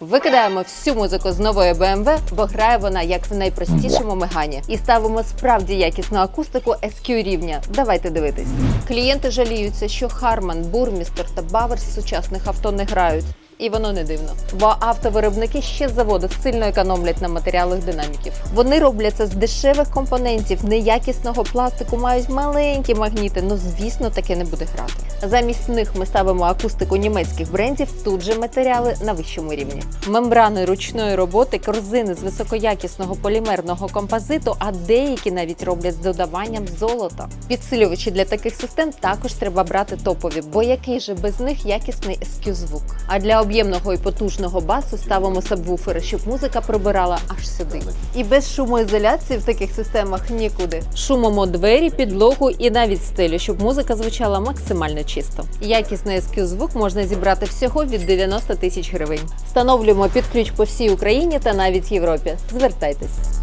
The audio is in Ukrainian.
Викидаємо всю музику з нової BMW, бо грає вона як в найпростішому мегані. І ставимо справді якісну акустику SQ рівня. Давайте дивитись. Клієнти жаліються, що Харман, Бурмістер та Баверс сучасних авто не грають. І воно не дивно, бо автовиробники ще заводу сильно економлять на матеріалах динаміків. Вони роблять це з дешевих компонентів, неякісного пластику, мають маленькі магніти. Ну звісно, таке не буде грати. Замість них ми ставимо акустику німецьких брендів, тут же матеріали на вищому рівні. Мембрани ручної роботи, корзини з високоякісного полімерного композиту, а деякі навіть роблять з додаванням золота. Підсилювачі для таких систем також треба брати топові, бо який же без них якісний SQ звук. А для об'ємного і потужного басу ставимо сабвуфери, щоб музика пробирала аж сюди. І без шумоізоляції в таких системах нікуди. Шумимо двері, підлогу і навіть стелю, щоб музика звучала максимально чисто. Якісний SQ звук можна зібрати всього від 90 тисяч гривень. Встановлюємо під ключ по всій Україні та навіть Європі. Звертайтесь.